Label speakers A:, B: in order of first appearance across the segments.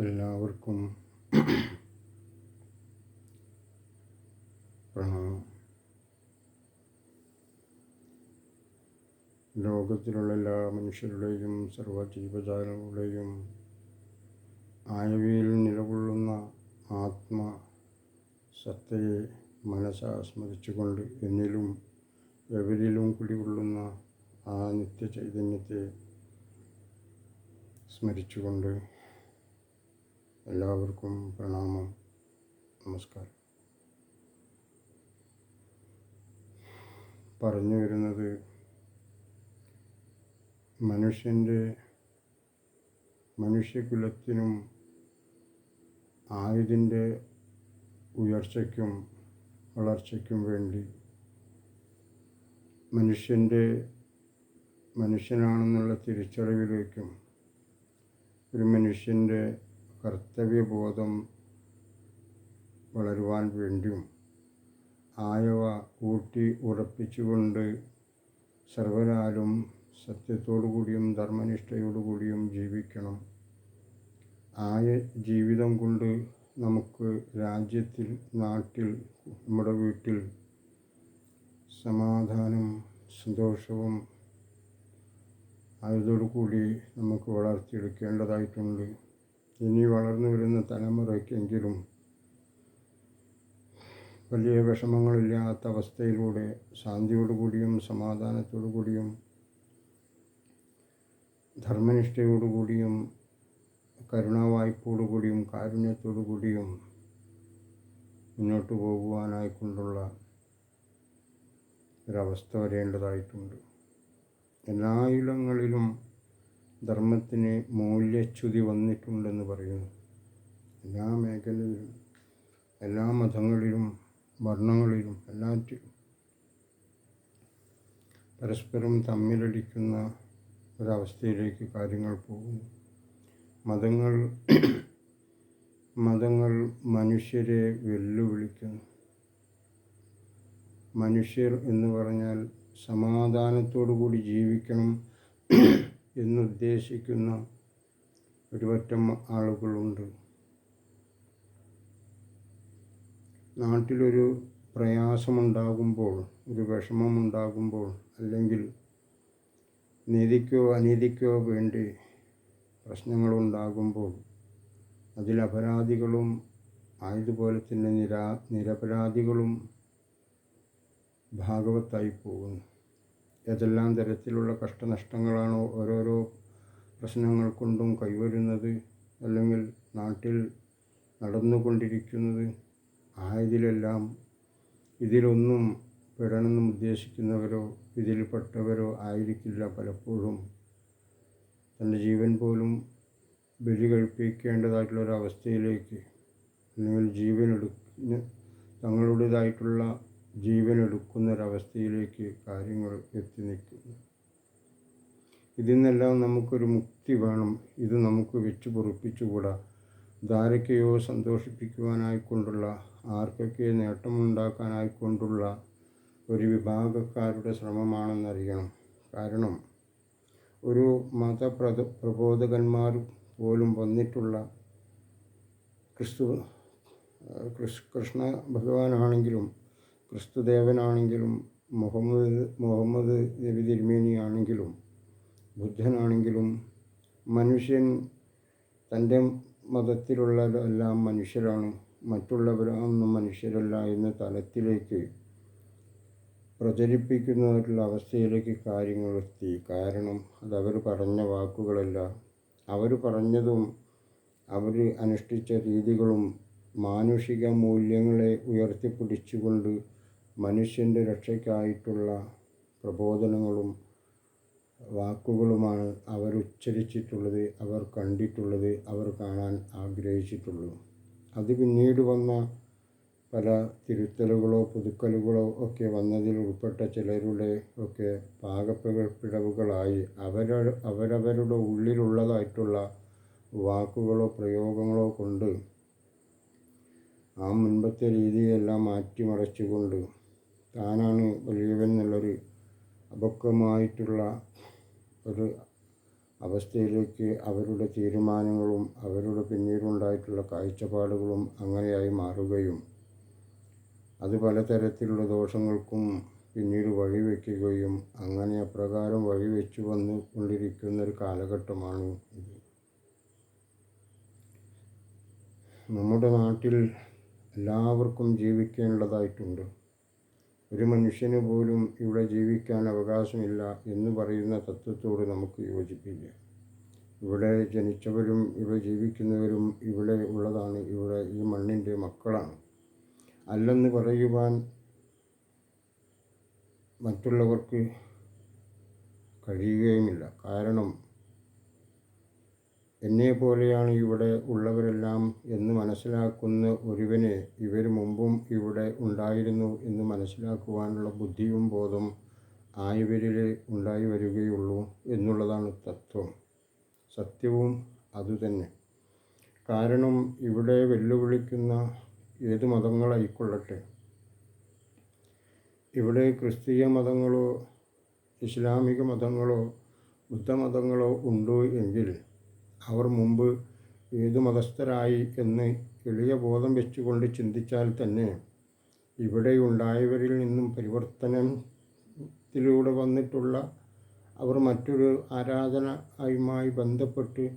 A: എല്ലാവർക്കും പ്രണാമം. ലോകത്തിലുള്ള എല്ലാ മനുഷ്യരുടെയും സർവജീവജാലങ്ങളുടെയും ആയവയിൽ നിലകൊള്ളുന്ന ആത്മ സത്തയെ മനസ്സാസ്മരിച്ചുകൊണ്ട് എന്നിലും എവരിലും കുടികൊള്ളുന്ന ആ നിത്യചൈതന്യത്തെ സ്മരിച്ചുകൊണ്ട് എല്ലാവർക്കും പ്രണാമം. നമസ്കാരം. പറഞ്ഞു വരുന്നത് മനുഷ്യന്റെ മനുഷ്യകുലത്തിനും ആയുധിന്റെ ഉയർച്ചയ്ക്കും വളർച്ചയ്ക്കും വേണ്ടി മനുഷ്യന്റെ മനുഷ്യനാണെന്നുള്ള തിരിച്ചറിവിലേക്കും ഒരു മനുഷ്യന്റെ കർത്തവ്യബോധം വളരുവാൻ വേണ്ടിയും ആയവ കൂട്ടി ഉറപ്പിച്ചുകൊണ്ട് സർവനാലും സത്യത്തോടു കൂടിയും ധർമ്മനിഷ്ഠയോടു കൂടിയും ജീവിക്കണം. ആയ ജീവിതം കൊണ്ട് നമുക്ക് രാജ്യത്തിൽ നാട്ടിൽ നമ്മുടെ വീട്ടിൽ സമാധാനം സന്തോഷവും ആയതോടു കൂടി നമുക്ക് വളർത്തിയെടുക്കേണ്ടതായിട്ടുണ്ട്. ഇനി വളർന്നു വരുന്ന തലമുറയ്ക്കെങ്കിലും വലിയ വിഷമങ്ങളില്ലാത്ത അവസ്ഥയിലൂടെ ശാന്തിയോടുകൂടിയും സമാധാനത്തോടുകൂടിയും ധർമ്മനിഷ്ഠയോടുകൂടിയും കരുണാവായ്പോടുകൂടിയും കാരുണ്യത്തോടുകൂടിയും മുന്നോട്ട് പോകുവാനായിക്കൊണ്ടുള്ള ഒരവസ്ഥ വരേണ്ടതായിട്ടുണ്ട്. എല്ലാ ഇടങ്ങളിലും ധർമ്മത്തിന് മൂല്യച്യുതി വന്നിട്ടുണ്ടെന്ന് പറയുന്നു. എല്ലാ മേഖലയിലും എല്ലാ മതങ്ങളിലും വർണങ്ങളിലും എല്ലാറ്റിലും പരസ്പരം തമ്മിലടിക്കുന്ന ഒരവസ്ഥയിലേക്ക് കാര്യങ്ങൾ പോകുന്നു. മതങ്ങൾ മതങ്ങൾ മനുഷ്യരെ വെല്ലുവിളിക്കുന്നു. മനുഷ്യർ എന്ന് പറഞ്ഞാൽ സമാധാനത്തോടു കൂടി ജീവിക്കണം. എന്നുദ്ദേശിക്കുന്ന ഒരുപറ്റം ആളുകളുണ്ട്. നാട്ടിലൊരു പ്രയാസമുണ്ടാകുമ്പോൾ ഒരു വിഷമമുണ്ടാകുമ്പോൾ അല്ലെങ്കിൽ നീതിക്കോ അനീതിക്കോ വേണ്ടി പ്രശ്നങ്ങളുണ്ടാകുമ്പോൾ അതിൽ അപരാധികളും ആയതുപോലെ തന്നെ നിരാ നിരപരാധികളും ഭാഗവത്തായി പോകുന്നു. ഏതെല്ലാം തരത്തിലുള്ള കഷ്ടനഷ്ടങ്ങളാണോ ഓരോരോ പ്രശ്നങ്ങൾ കൊണ്ടും കൈവരുന്നത് അല്ലെങ്കിൽ നാട്ടിൽ നടന്നുകൊണ്ടിരിക്കുന്നത്. ആയതിലെല്ലാം ഇതിലൊന്നും പെടണമെന്നും ഉദ്ദേശിക്കുന്നവരോ ഇതിൽപ്പെട്ടവരോ ആയിരിക്കില്ല പലപ്പോഴും. തന്റെ ജീവൻ പോലും ബലി കഴിപ്പിക്കേണ്ടതായിട്ടുള്ളൊരവസ്ഥയിലേക്ക് അല്ലെങ്കിൽ ജീവനെടുക്കുന്ന തങ്ങളുടേതായിട്ടുള്ള ജീവനെടുക്കുന്നൊരവസ്ഥയിലേക്ക് കാര്യങ്ങൾ എത്തി നിൽക്കുന്നു. ഇതിൽ നിന്നെല്ലാം നമുക്കൊരു മുക്തി വേണം. ഇത് നമുക്ക് വെച്ച് പൊറുപ്പിച്ചുകൂടാ. ധാരയ്ക്കയോ സന്തോഷിപ്പിക്കുവാനായിക്കൊണ്ടുള്ള ആർക്കൊക്കെ നേട്ടമുണ്ടാക്കാനായിക്കൊണ്ടുള്ള ഒരു വിഭാഗക്കാരുടെ ശ്രമമാണെന്നറിയണം. കാരണം ഒരു മതപ്രത പ്രബോധകന്മാർ പോലും വന്നിട്ടുള്ള ക്രിസ്തു കൃഷ്ണ ഭഗവാനാണെങ്കിലും ക്രിസ്തുദേവനാണെങ്കിലും മുഹമ്മദ് മുഹമ്മദ് നബി തിരുമേനിയാണെങ്കിലും ബുദ്ധനാണെങ്കിലും മനുഷ്യൻ തന്റെ മതത്തിലുള്ളതെല്ലാം മനുഷ്യരാണ്. മറ്റുള്ളവരൊന്നും മനുഷ്യരല്ല എന്ന തലത്തിലേക്ക് പ്രചരിപ്പിക്കുന്നവരുടെ അവസ്ഥയിലേക്ക് കാര്യങ്ങൾ എത്തി. കാരണം അതവർ പറഞ്ഞ വാക്കുകളല്ല. അവർ പറഞ്ഞതും അവർ അനുഷ്ഠിച്ച രീതികളും മാനുഷിക മൂല്യങ്ങളെ ഉയർത്തിപ്പിടിച്ചുകൊണ്ട് മനുഷ്യന്റെ രക്ഷയ്ക്കായിട്ടുള്ള പ്രബോധനങ്ങളും വാക്കുകളുമാണ് അവർ ഉച്ചരിച്ചിട്ടുള്ളത് അവർ കണ്ടിട്ടുള്ളത് അവർ കാണാൻ ആഗ്രഹിച്ചിട്ടുള്ളത് അത് പിന്നീട് വന്ന പല തിരുത്തലുകളോ പുതുക്കലുകളോ ഒക്കെ വന്നതിൽ ഉൾപ്പെട്ട ചിലരുടെ ഒക്കെ പാകപ്പിഴവുകളായി അവര അവരവരുടെ ഉള്ളിലുള്ളതായിട്ടുള്ള വാക്കുകളോ പ്രയോഗങ്ങളോ കൊണ്ട് ആ മുൻപത്തെ രീതിയെല്ലാം മാറ്റിമറിച്ചുകൊണ്ട് താനാണ് വലിയവൻ എന്നുള്ളൊരു അപക്വമായിട്ടുള്ള ഒരു അവസ്ഥയിലേക്ക് അവരുടെ തീരുമാനങ്ങളും അവരുടെ പിന്നീടുണ്ടായിട്ടുള്ള കാഴ്ചപ്പാടുകളും അങ്ങനെയായി മാറുകയും അത് പലതരത്തിലുള്ള ദോഷങ്ങൾക്കും പിന്നീട് വഴിവെക്കുകയും അങ്ങനെ അപ്രകാരം വഴിവെച്ചു വന്നു കൊണ്ടിരിക്കുന്ന ഒരു കാലഘട്ടമാണ് ഇത്. നമ്മുടെ നാട്ടിൽ എല്ലാവർക്കും ജീവിക്കേണ്ടതായിട്ടുണ്ട്. ഒരു മനുഷ്യന് പോലും ഇവിടെ ജീവിക്കാൻ അവകാശമില്ല എന്ന് പറയുന്ന തത്വത്തോട് നമുക്ക് യോജിപ്പില്ല. ഇവിടെ ജനിച്ചവരും ഇവിടെ ജീവിക്കുന്നവരും ഇവിടെ ഉള്ളതാണ്. ഇവിടെ ഈ മണ്ണിന്റെ മക്കളാണ്. അല്ലെന്ന് പറയുവാൻ മറ്റുള്ളവർക്ക് കഴിയുകയുമില്ല. കാരണം എന്നെ പോലെയാണ് ഇവിടെ ഉള്ളവരെല്ലാം എന്ന് മനസ്സിലാക്കുന്ന ഒരുവന് ഇവർ മുമ്പും ഇവിടെ ഉണ്ടായിരുന്നു എന്ന് മനസ്സിലാക്കുവാനുള്ള ബുദ്ധിയും ബോധം ആയവരിൽ ഉണ്ടായി വരികയുള്ളൂ എന്നുള്ളതാണ് തത്വം. സത്യവും അതുതന്നെ കാരണം ഇവിടെ വെല്ലുവിളിക്കുന്ന ഏത് മതങ്ങളായിക്കൊള്ളട്ടെ ഇവിടെ ക്രിസ്തീയ മതങ്ങളോ ഇസ്ലാമിക മതങ്ങളോ ബുദ്ധമതങ്ങളോ ഉണ്ടോ എങ്കിൽ അവർ മുമ്പ് ഏത് മതസ്ഥരായി എന്ന് എളിയ ബോധം വെച്ചുകൊണ്ട് ചിന്തിച്ചാൽ തന്നെ ഇവിടെ ഉണ്ടായവരിൽ നിന്നും പരിവർത്തനത്തിലൂടെ വന്നിട്ടുള്ള അവർ മറ്റൊരു ആരാധനയുമായി ബന്ധപ്പെട്ട്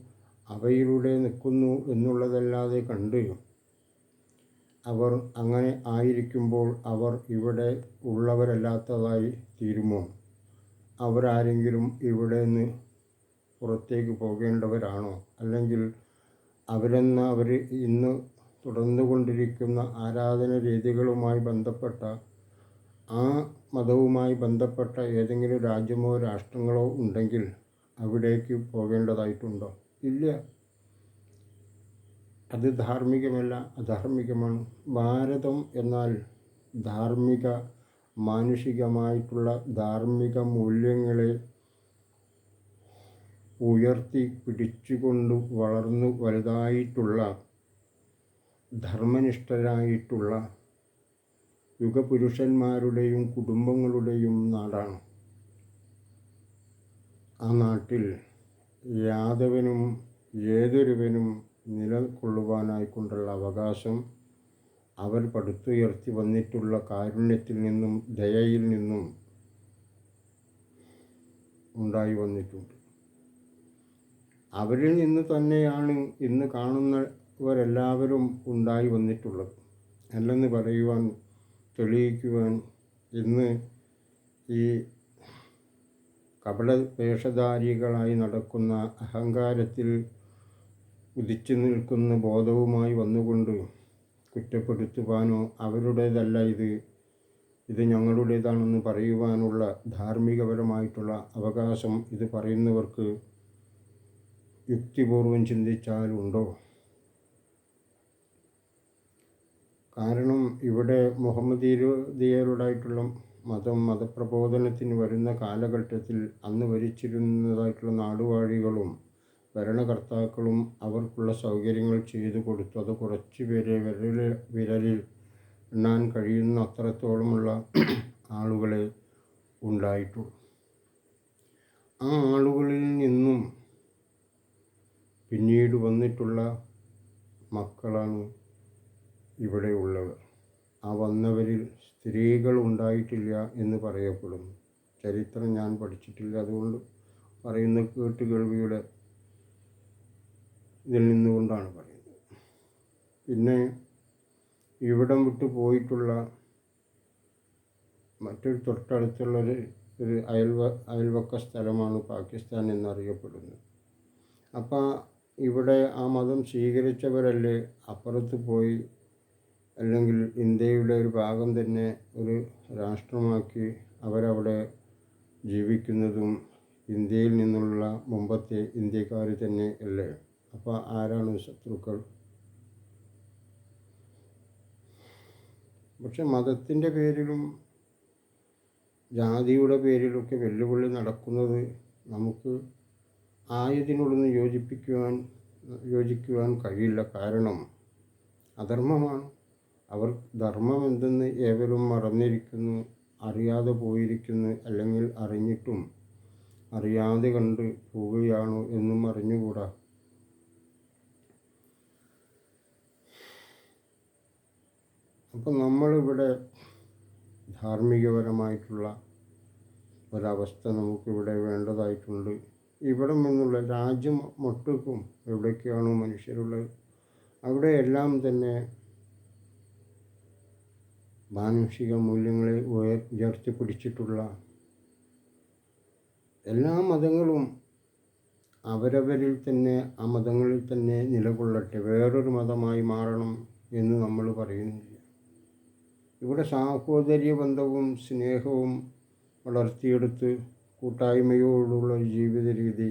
A: അവയിലൂടെ നിൽക്കുന്നു എന്നുള്ളതല്ലാതെ കണ്ട് അവർ അങ്ങനെ ആയിരിക്കുമ്പോൾ അവർ ഇവിടെ ഉള്ളവരല്ലാത്തതായി തീരുമോ? അവരാരെങ്കിലും ഇവിടെ നിന്ന് പുറത്തേക്ക് പോകേണ്ടവരാണോ? അല്ലെങ്കിൽ അവരെന്ന അവർ ഇന്ന് തുടർന്നുകൊണ്ടിരിക്കുന്ന ആരാധന രീതികളുമായി ബന്ധപ്പെട്ട ആ മതവുമായി ബന്ധപ്പെട്ട ഏതെങ്കിലും രാജ്യമോ രാഷ്ട്രങ്ങളോ ഉണ്ടെങ്കിൽ അവിടേക്ക് പോകേണ്ടതായിട്ടുണ്ടോ? ഇല്ല. അത് ധാർമ്മികമല്ല അധാർമികമാണ് ഭാരതം എന്നാൽ ധാർമ്മിക മാനുഷികമായിട്ടുള്ള ധാർമ്മിക മൂല്യങ്ങളെ ഉയർത്തി പിടിച്ചുകൊണ്ട് വളർന്നു വലുതായിട്ടുള്ള ധർമ്മനിഷ്ഠരായിട്ടുള്ള യുഗപുരുഷന്മാരുടെയും കുടുംബങ്ങളുടെയും നാടാണ്. ആ നാട്ടിൽ യാദവനും ഏതൊരുവനും നിലകൊള്ളുവാനായിക്കൊണ്ടുള്ള അവകാശം അവർ പടുത്തുയർത്തി വന്നിട്ടുള്ള കാരുണ്യത്തിൽ നിന്നും ദയയിൽ നിന്നും ഉണ്ടായി വന്നിട്ടുണ്ട്. അവരിൽ നിന്ന് തന്നെയാണ് ഇന്ന് കാണുന്നവരെല്ലാവരും ഉണ്ടായി വന്നിട്ടുള്ളത്. അല്ലെന്ന് പറയുവാൻ തെളിയിക്കുവാൻ ഇന്ന് ഈ കപട വേഷധാരികളായി നടക്കുന്ന അഹങ്കാരത്തിൽ ഉദിച്ചു നിൽക്കുന്ന ബോധവുമായി വന്നുകൊണ്ട് കുറ്റപ്പെടുത്തുവാനോ അവരുടേതല്ല ഇത്. ഇത് ഞങ്ങളുടേതാണെന്ന് പറയുവാനുള്ള ധാർമ്മികപരമായിട്ടുള്ള അവകാശം ഇത് പറയുന്നവർക്ക് യുക്തിപൂർവം ചിന്തിച്ചാലുണ്ടോ? കാരണം ഇവിടെ മുഹമ്മദീയരുടായിട്ടുള്ള മതം മതപ്രബോധനത്തിന് വരുന്ന കാലഘട്ടത്തിൽ അന്ന് ഭരിച്ചിരുന്നതായിട്ടുള്ള നാടുവാഴികളും ഭരണകർത്താക്കളും അവർക്കുള്ള സൗകര്യങ്ങൾ ചെയ്തു കൊടുത്തു. അത് കുറച്ച് പേരെ വിരൽ വിരലിൽ എണ്ണാൻ കഴിയുന്ന അത്രത്തോളമുള്ള ആളുകളെ ഉണ്ടായിട്ടുള്ളൂ. ആ ആളുകളിൽ നിന്നും പിന്നീട് വന്നിട്ടുള്ള മക്കളാണ് ഇവിടെ ഉള്ളവർ ആ വന്നവരിൽ സ്ത്രീകൾ ഉണ്ടായിട്ടില്ല എന്ന് പറയപ്പെടുന്നു. ചരിത്രം ഞാൻ പഠിച്ചിട്ടില്ല. അതുകൊണ്ട് പറയുന്ന കേട്ടുകേൾവിയുടെ ഇതിൽ നിന്നുകൊണ്ടാണ് പറയുന്നത്. പിന്നെ ഇവിടം വിട്ടു പോയിട്ടുള്ള മറ്റൊരു തൊട്ടടുത്തുള്ളൊരു ഒരു അയൽവ അയൽവക്ക സ്ഥലമാണ് പാകിസ്ഥാൻ എന്നറിയപ്പെടുന്നത്. അപ്പോൾ ഇവിടെ ആ മതം സ്വീകരിച്ചവരല്ലേ? അപ്പുറത്ത് പോയി അല്ലെങ്കിൽ ഇന്ത്യയുടെ ഒരു ഭാഗം തന്നെ ഒരു രാഷ്ട്രമാക്കി അവരവിടെ ജീവിക്കുന്നതും ഇന്ത്യയിൽ നിന്നുള്ള മുമ്പത്തെ ഇന്ത്യക്കാർ തന്നെ അല്ലേ? അപ്പോൾ ആരാണ് ശത്രുക്കൾ? പക്ഷെ മതത്തിന്റെ പേരിലും ജാതിയുടെ പേരിലൊക്കെ വെല്ലുവിളി നടക്കുന്നത് നമുക്ക് ആയതിനോടൊന്നും യോജിപ്പിക്കുവാൻ യോജിക്കുവാൻ കഴിയില്ല. കാരണം അധർമ്മമാണ്. അവർ ധർമ്മം എന്തെന്ന് ഏവരും മറന്നിരിക്കുന്നു അറിയാതെ പോയിരിക്കുന്നു അല്ലെങ്കിൽ അറിഞ്ഞിട്ടും അറിയാതെ കണ്ട് പോവുകയാണോ എന്നും അറിഞ്ഞുകൂടാ. അപ്പം നമ്മളിവിടെ ധാർമ്മികപരമായിട്ടുള്ള ഒരവസ്ഥ നമുക്കിവിടെ വേണ്ടതായിട്ടുണ്ട്. ഇവിടെ നിന്നുള്ള രാജ്യം മൊട്ടുക്കും. എവിടേക്കാണോ മനുഷ്യരുള്ളത്. അവിടെയെല്ലാം തന്നെ മാനുഷിക മൂല്യങ്ങളെ ഉയർ ഉയർത്തിപ്പിടിച്ചിട്ടുള്ള എല്ലാ മതങ്ങളും അവരവരിൽ തന്നെ ആ മതങ്ങളിൽ തന്നെ നിലകൊള്ളട്ടെ. വേറൊരു മതമായി മാറണം എന്ന് നമ്മൾ പറയുന്നില്ല. ഇവിടെ സാഹോദര്യ ബന്ധവും സ്നേഹവും വളർത്തിയെടുത്ത് കൂട്ടായ്മയോടുള്ള ജീവിത രീതി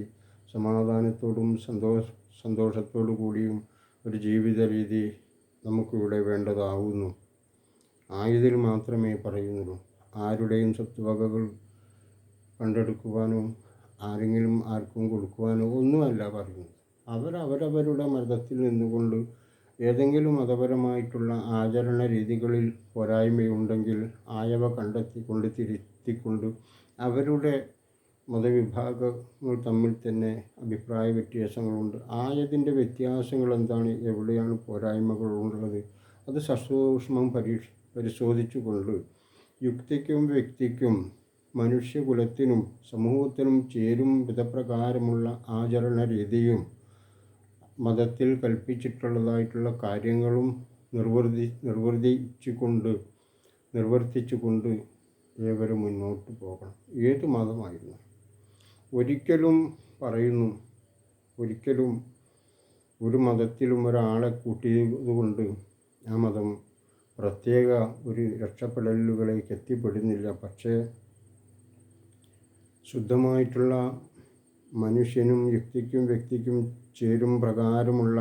A: സമാധാനത്തോടും സന്തോഷ സന്തോഷത്തോടു കൂടിയും ഒരു ജീവിത രീതി നമുക്കിവിടെ വേണ്ടതാവുന്നു. ആയതിൽ മാത്രമേ പറയുന്നുള്ളൂ. ആരുടെയും സ്വത്തുവകകൾ കണ്ടെടുക്കുവാനോ ആരെങ്കിലും ആർക്കും കൊടുക്കുവാനോ ഒന്നുമല്ല പറയുന്നത്. അവരവരവരുടെ മതത്തിൽ നിന്നുകൊണ്ട് ഏതെങ്കിലും മതപരമായിട്ടുള്ള ആചരണ രീതികളിൽ പോരായ്മയുണ്ടെങ്കിൽ ആയവ കണ്ടെത്തിക്കൊണ്ട് തിരുത്തിക്കൊണ്ട് അവരുടെ മതവിഭാഗങ്ങൾ തമ്മിൽ തന്നെ അഭിപ്രായ വ്യത്യാസങ്ങളുണ്ട്. ആയതിന്റെ വ്യത്യാസങ്ങൾ എന്താണ് എവിടെയാണ് പോരായ്മകൾ ഉള്ളത് അത് സസൂക്ഷ്മം പരീക്ഷ പരിശോധിച്ചുകൊണ്ട് യുക്തിക്കും വ്യക്തിക്കും മനുഷ്യകുലത്തിനും സമൂഹത്തിനും ചേരും വിധപ്രകാരമുള്ള ആചരണ രീതിയും മതത്തിൽ കൽപ്പിച്ചിട്ടുള്ളതായിട്ടുള്ള കാര്യങ്ങളും നിർവർത്തി നിർവർത്തിച്ചുകൊണ്ട് നിർവർത്തിച്ചുകൊണ്ട് ഏവരും മുന്നോട്ട് പോകണം. ഏത് മതമായിരുന്നു? ഒരിക്കലും പറയുന്നു. ഒരിക്കലും ഒരു മതത്തിലും ഒരാളെ കൂട്ടിയതുകൊണ്ട് ആ മതം പ്രത്യേക ഒരു രക്ഷപ്പെടലുകളിലേക്ക് എത്തിപ്പെടുന്നില്ല. പക്ഷേ ശുദ്ധമായിട്ടുള്ള മനുഷ്യനും യുക്തിക്കും വ്യക്തിക്കും ചേരും പ്രകാരമുള്ള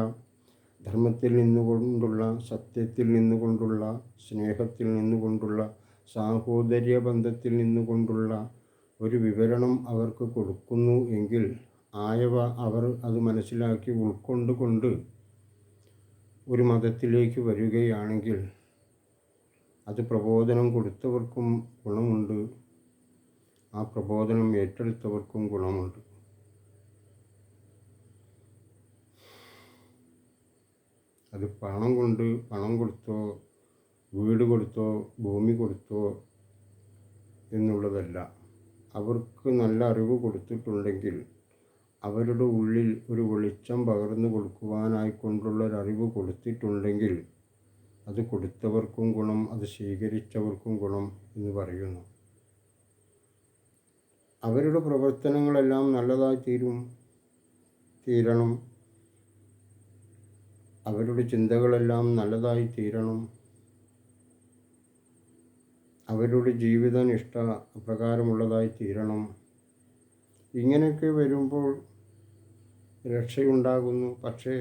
A: ധർമ്മത്തിൽ നിന്നുകൊണ്ടുള്ള സത്യത്തിൽ നിന്നുകൊണ്ടുള്ള സ്നേഹത്തിൽ നിന്നുകൊണ്ടുള്ള സാഹോദര്യ ബന്ധത്തിൽ നിന്നുകൊണ്ടുള്ള ഒരു വിവരണം അവർക്ക് കൊടുക്കുന്നു എങ്കിൽ ആയവ അവർ അത് മനസ്സിലാക്കി ഉൾക്കൊണ്ടുകൊണ്ട് ഒരു മതത്തിലേക്ക് വരികയാണെങ്കിൽ അത് പ്രബോധനം കൊടുത്തവർക്കും ഗുണമുണ്ട്. ആ പ്രബോധനം ഏറ്റെടുത്തവർക്കും ഗുണമുണ്ട്. അത് പണം കൊണ്ട് പണം കൊടുത്തോ വീട് കൊടുത്തോ ഭൂമി കൊടുത്തോ എന്നുള്ളതല്ല. അവർക്ക് നല്ല അറിവ് കൊടുത്തിട്ടുണ്ടെങ്കിൽ അവരുടെ ഉള്ളിൽ ഒരു വെളിച്ചം പകർന്നു കൊടുക്കുവാനായിക്കൊണ്ടുള്ള ഒരു അറിവ് കൊടുത്തിട്ടുണ്ടെങ്കിൽ അത് കൊടുത്തവർക്കും ഗുണം അത് സ്വീകരിച്ചവർക്കും ഗുണം എന്ന് പറയുന്നു. അവരുടെ പ്രവർത്തനങ്ങളെല്ലാം നല്ലതായി തീരും തീരണം. അവരുടെ ചിന്തകളെല്ലാം നല്ലതായി തീരണം. അവരുടെ ജീവിതം ഇഷ്ട പ്രകാരമുള്ളതായി തീരണം. ഇങ്ങനെയൊക്കെ വരുമ്പോൾ രക്ഷയുണ്ടാകുന്നു. പക്ഷേ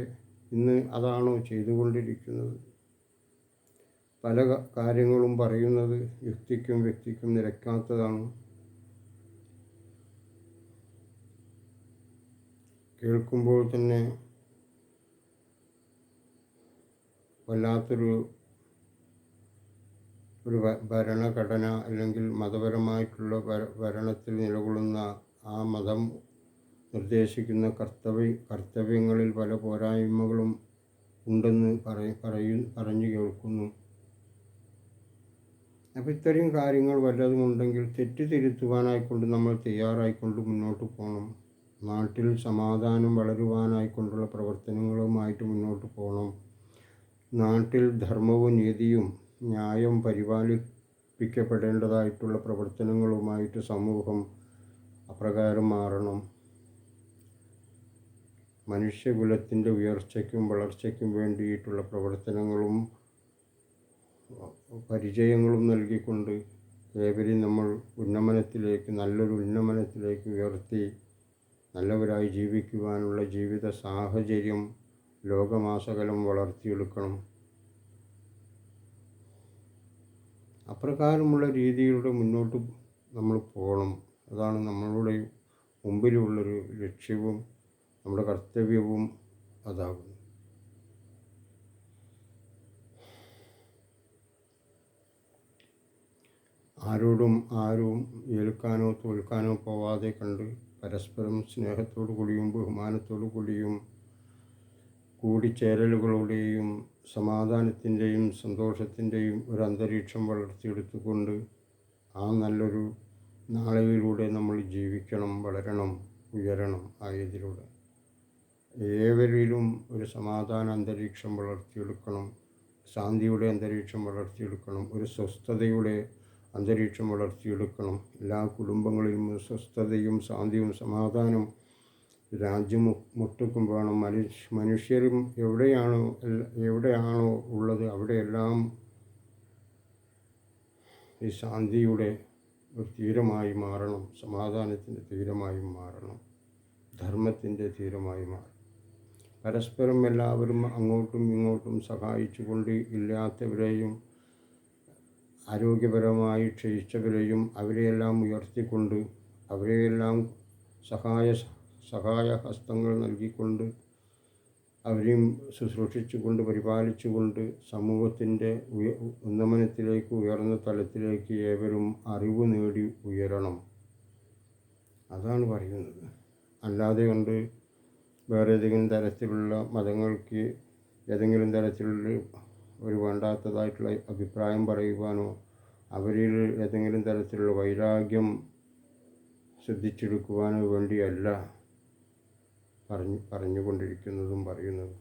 A: ഇന്ന് അതാണോ ചെയ്തുകൊണ്ടിരിക്കുന്നത്? പല കാര്യങ്ങളും പറയുന്നത് യുക്തിക്കും വ്യക്തിക്കും നിരക്കാത്തതാണ്. കേൾക്കുമ്പോൾ തന്നെ വല്ലാത്തൊരു ഒരു ഭരണഘടന അല്ലെങ്കിൽ മതപരമായിട്ടുള്ള ഭരണത്തിൽ നിലകൊള്ളുന്ന ആ മതം നിർദ്ദേശിക്കുന്ന കർത്തവ്യ കർത്തവ്യങ്ങളിൽ പല പോരായ്മകളും ഉണ്ടെന്ന് പറയ പറഞ്ഞു കേൾക്കുന്നു. അപ്പോൾ ഇത്രയും കാര്യങ്ങൾ വല്ലതും ഉണ്ടെങ്കിൽ തെറ്റ് തിരുത്തുവാനായിക്കൊണ്ട് നമ്മൾ തയ്യാറായിക്കൊണ്ട് മുന്നോട്ട് പോകണം നാട്ടിൽ സമാധാനം വളരുവാനായിക്കൊണ്ടുള്ള പ്രവർത്തനങ്ങളുമായിട്ട് മുന്നോട്ട് പോകണം നാട്ടിൽ ധർമ്മവും നീതിയും ന്യായം പരിപാലിപ്പിക്കപ്പെടേണ്ടതായിട്ടുള്ള പ്രവർത്തനങ്ങളുമായിട്ട് സമൂഹം അപ്രകാരം മാറണം. മനുഷ്യകുലത്തിന്റെ ഉയർച്ചയ്ക്കും വളർച്ചയ്ക്കും വേണ്ടിയിട്ടുള്ള പ്രവർത്തനങ്ങളും പരിചയങ്ങളും നൽകിക്കൊണ്ട് ഏവരെയും നമ്മൾ ഉന്നമനത്തിലേക്ക് നല്ലൊരു ഉന്നമനത്തിലേക്ക് ഉയർത്തി നല്ലവരായി ജീവിക്കുവാനുള്ള ജീവിത സാഹചര്യം ലോകമാസകലം വളർത്തിയെടുക്കണം. അപ്രകാരമുള്ള രീതിയിലൂടെ മുന്നോട്ട് നമ്മൾ പോകണം. അതാണ് നമ്മളുടെ മുമ്പിലുള്ളൊരു ലക്ഷ്യവും നമ്മുടെ കർത്തവ്യവും അതാകുന്നു. ആരോടും ആരും ഏൽക്കാനോ തോൽക്കാനോ പോവാതെ കണ്ട് പരസ്പരം സ്നേഹത്തോടു കൂടിയും ബഹുമാനത്തോടു കൂടിയും കൂടിച്ചേരലുകളുടെയും സമാധാനത്തിന്റെയും സന്തോഷത്തിന്റെയും ഒരു അന്തരീക്ഷം വളർത്തിയെടുത്തുകൊണ്ട് ആ നല്ലൊരു നാളെയിലൂടെ നമ്മൾ ജീവിക്കണം വളരണം ഉയരണം ആയതിലൂടെ. ഏവരിലും ഒരു സമാധാന അന്തരീക്ഷം വളർത്തിയെടുക്കണം ശാന്തിയുടെ അന്തരീക്ഷം വളർത്തിയെടുക്കണം ഒരു സ്വസ്ഥതയുടെ അന്തരീക്ഷം വളർത്തിയെടുക്കണം. എല്ലാ കുടുംബങ്ങളിലും സ്വസ്ഥതയും ശാന്തിയും സമാധാനവും രാജ്യം മുട്ടക്കും വേണം മനുഷ്യ മനുഷ്യരും എവിടെയാണോ എവിടെയാണോ ഉള്ളത് അവിടെയെല്ലാം ഈ ശാന്തിയുടെ തീരമായി മാറണം സമാധാനത്തിന്റെ തീരമായി മാറണം ധർമ്മത്തിന്റെ തീരമായി മാറണം. പരസ്പരം എല്ലാവരും അങ്ങോട്ടും ഇങ്ങോട്ടും സഹായിച്ചുകൊണ്ട് ഇല്ലാത്തവരെയും ആരോഗ്യപരമായി ക്ഷയിച്ചവരെയും അവരെയെല്ലാം ഉയർത്തിക്കൊണ്ട് അവരെയെല്ലാം സഹായ സഹായ ഹസ്തങ്ങൾ നൽകിക്കൊണ്ട് അവരെയും ശുശ്രൂഷിച്ചുകൊണ്ട് പരിപാലിച്ചുകൊണ്ട് സമൂഹത്തിന്റെ ഉയ ഉന്നമനത്തിലേക്ക് ഉയർന്ന തലത്തിലേക്ക് ഏവരും അറിവ് നേടി ഉയരണം. അതാണ് പറയുന്നത്. അല്ലാതെ കൊണ്ട് വേറെ ഏതെങ്കിലും തരത്തിലുള്ള മതങ്ങൾക്ക് ഏതെങ്കിലും തരത്തിലുള്ള ഒരു വേണ്ടാത്തതായിട്ടുള്ള അഭിപ്രായം പറയുവാനോ അവരിൽ ഏതെങ്കിലും തരത്തിലുള്ള വൈരാഗ്യം ശ്രദ്ധിച്ചെടുക്കുവാനോ വേണ്ടിയല്ല. പറഞ്ഞു പറഞ്ഞുകൊണ്ടിരിക്കുന്നതും പറയുന്നതും.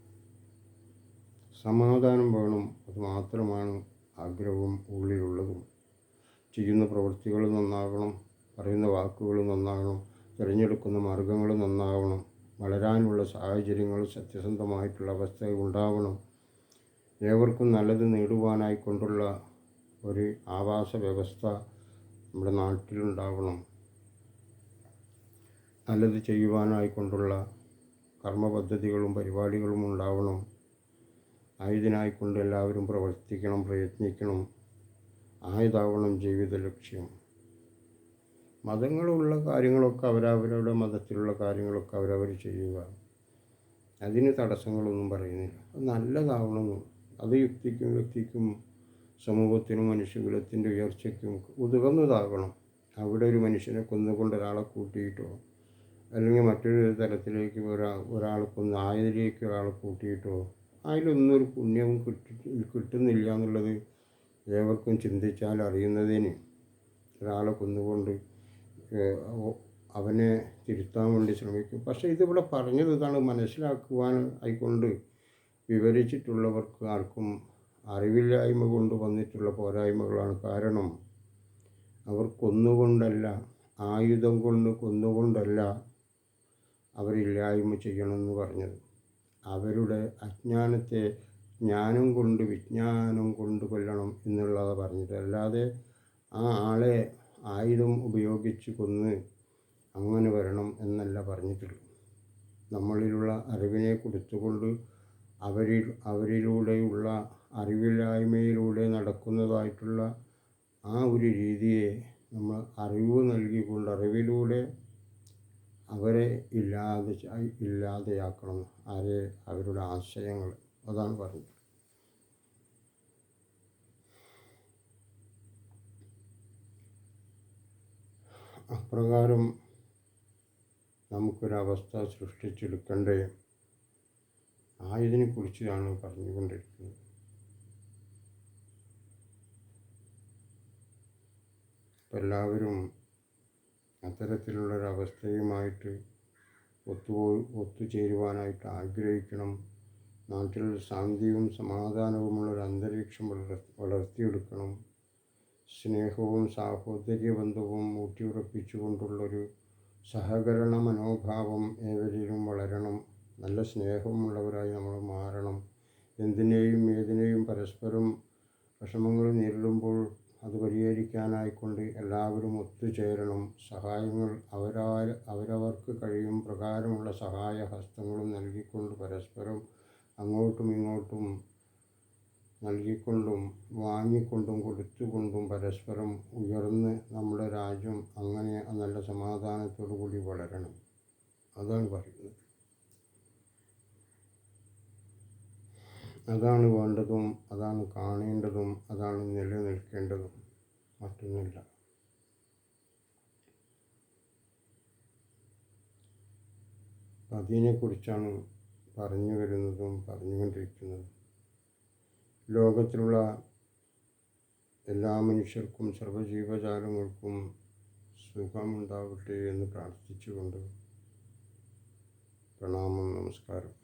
A: സമാധാനം വേണം അത് മാത്രമാണ് ആഗ്രഹവും ഉള്ളിലുള്ളതും. ചെയ്യുന്ന പ്രവൃത്തികൾ നന്നാകണം പറയുന്ന വാക്കുകൾ നന്നാകണം തിരഞ്ഞെടുക്കുന്ന മാർഗങ്ങൾ നന്നാവണം വളരാനുള്ള സാഹചര്യങ്ങൾ സത്യസന്ധമായിട്ടുള്ള അവസ്ഥ ഉണ്ടാവണം. ഏവർക്കും നല്ലത് നേടുവാനായി കൊണ്ടുള്ള ഒരു ആവാസ വ്യവസ്ഥ നമ്മുടെ നാട്ടിലുണ്ടാവണം. നല്ലത് ചെയ്യുവാനായി കൊണ്ടുള്ള കർമ്മപദ്ധതികളും പരിപാടികളും ഉണ്ടാവണം. ആയതിനായിക്കൊണ്ട് എല്ലാവരും പ്രവർത്തിക്കണം പ്രയത്നിക്കണം. ആയതാവണം ജീവിത ലക്ഷ്യം. മതങ്ങളുള്ള കാര്യങ്ങളൊക്കെ അവരവരുടെ മതത്തിലുള്ള കാര്യങ്ങളൊക്കെ അവരവർ ചെയ്യുക. അതിന് തടസ്സങ്ങളൊന്നും പറയുന്നില്ല. നല്ലതാവണമെന്ന് അത് യുക്തിക്കും വ്യക്തിക്കും സമൂഹത്തിനും മനുഷ്യകുലത്തിന്റെ ഉയർച്ചയ്ക്കും ഉതകുന്നതാകണം. അവിടെ ഒരു മനുഷ്യനെ കൊന്നുകൊണ്ട് ഒരാളെ കൂട്ടിയിട്ടോ അല്ലെങ്കിൽ മറ്റൊരു തലത്തിലേക്ക് ഒരാ ഒരാൾ കൊന്ന് ആയതിലേക്ക് ഒരാളെ കൂട്ടിയിട്ടോ അതിലൊന്നും ഒരു പുണ്യവും കിട്ടി കിട്ടുന്നില്ല എന്നുള്ളത് ഏവർക്കും ചിന്തിച്ചാൽ അറിയുന്നതിന് ഒരാളെ കൊന്നുകൊണ്ട് അവനെ തിരുത്താൻ വേണ്ടി ശ്രമിക്കും. പക്ഷേ ഇതിവിടെ പറഞ്ഞത് ഇതാണ് മനസ്സിലാക്കുവാൻ ആയിക്കൊണ്ട് വിവരിച്ചിട്ടുള്ളവർക്ക് ആർക്കും അറിവില്ലായ്മ കൊണ്ട് വന്നിട്ടുള്ള പോരായ്മകളാണ്. കാരണം അവർ കൊന്നുകൊണ്ടല്ല ആയുധം കൊണ്ട് കൊന്നുകൊണ്ടല്ല അവരില്ലായ്മ ചെയ്യണമെന്ന് പറഞ്ഞത്. അവരുടെ അജ്ഞാനത്തെ ജ്ഞാനം കൊണ്ട് വിജ്ഞാനം കൊണ്ട് കൊല്ലണം എന്നുള്ളത് പറഞ്ഞത്. അല്ലാതെ ആ ആളെ ആയുധം ഉപയോഗിച്ച് കൊന്ന് അങ്ങനെ വരണം എന്നല്ല പറഞ്ഞിട്ടുള്ളൂ നമ്മളിലുള്ള അറിവിനെ കൊടുത്തുകൊണ്ട് അവരിൽ അവരിലൂടെയുള്ള അറിവില്ലായ്മയിലൂടെ നടക്കുന്നതായിട്ടുള്ള ആ ഒരു രീതിയെ നമ്മൾ അറിവ് നൽകിക്കൊണ്ട് അറിവിലൂടെ അവരെ ഇല്ലാതെ ഇല്ലാതെയാക്കണം. ആരെ അവരുടെ ആശയങ്ങൾ. അതാണ് പറഞ്ഞത്. അപ്രകാരം നമുക്കൊരവസ്ഥ സൃഷ്ടിച്ചെടുക്കണ്ടേ? ആയതിനെ കുറിച്ചാണ് പറഞ്ഞുകൊണ്ടിരിക്കുന്നത് എല്ലാവരും അത്തരത്തിലുള്ളൊരവസ്ഥയുമായിട്ട് ഒത്തു ഒത്തുചേരുവാനായിട്ട് ആഗ്രഹിക്കണം. നാട്ടിൽ ശാന്തിയും സമാധാനവുമുള്ളൊരു അന്തരീക്ഷം വളർ വളർത്തിയെടുക്കണം. സ്നേഹവും സാഹോദര്യ ബന്ധവും ഊട്ടിയുറപ്പിച്ചുകൊണ്ടുള്ളൊരു സഹകരണ മനോഭാവം ഏവരിലും വളരണം. നല്ല സ്നേഹമുള്ളവരായി നമ്മൾ മാറണം. എന്തിനേയും ഏതിനേയും പരസ്പരം വിഷമങ്ങൾ നേരിടുമ്പോൾ അത് പരിഹരിക്കാനായിക്കൊണ്ട് എല്ലാവരും ഒത്തുചേരണം. സഹായങ്ങൾ അവരാ അവരവർക്ക് കഴിയും. പ്രകാരമുള്ള സഹായ ഹസ്തങ്ങളും നൽകിക്കൊണ്ട് പരസ്പരം അങ്ങോട്ടും ഇങ്ങോട്ടും നൽകിക്കൊണ്ടും വാങ്ങിക്കൊണ്ടും കൊടുത്തുകൊണ്ടും പരസ്പരം ഉയർന്ന് നമ്മുടെ രാജ്യം അങ്ങനെ നല്ല സമാധാനത്തോടു കൂടി വളരണം. അതാണ് പറയുന്നത്. അതാണ് വേണ്ടതും അതാണ് കാണേണ്ടതും അതാണ് നിലനിൽക്കേണ്ടതും. മറ്റൊന്നുമില്ല. അതിനെക്കുറിച്ചാണ് പറഞ്ഞു വരുന്നതും പറഞ്ഞുകൊണ്ടിരിക്കുന്നതും. ലോകത്തിലുള്ള എല്ലാ മനുഷ്യർക്കും സർവജീവജാലങ്ങൾക്കും സുഖമുണ്ടാവട്ടെ എന്ന് പ്രാർത്ഥിച്ചുകൊണ്ട് പ്രണാമം നമസ്കാരം.